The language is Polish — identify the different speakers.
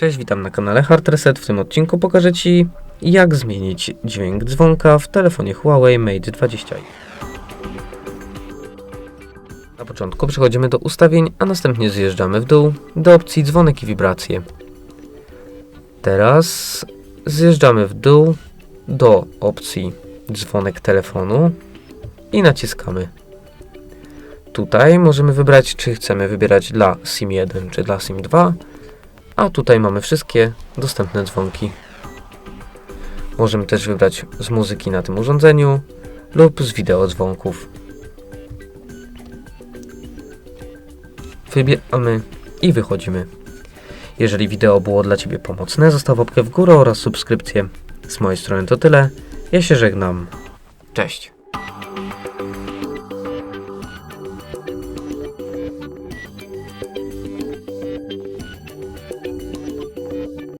Speaker 1: Cześć, witam na kanale Hard Reset. W tym odcinku pokażę Ci, jak zmienić dźwięk dzwonka w telefonie Huawei Mate 20. Na początku przechodzimy do ustawień, a następnie zjeżdżamy w dół do opcji dzwonek i wibracje. Teraz zjeżdżamy w dół do opcji dzwonek telefonu i naciskamy. Tutaj możemy wybrać, czy chcemy wybierać dla SIM 1 czy dla SIM 2 a tutaj mamy wszystkie dostępne dzwonki. Możemy też wybrać z muzyki na tym urządzeniu lub z wideo dzwonków. Wybieramy i wychodzimy. Jeżeli wideo było dla Ciebie pomocne, zostaw łapkę w górę oraz subskrypcję. Z mojej strony to tyle. Ja się żegnam. Cześć.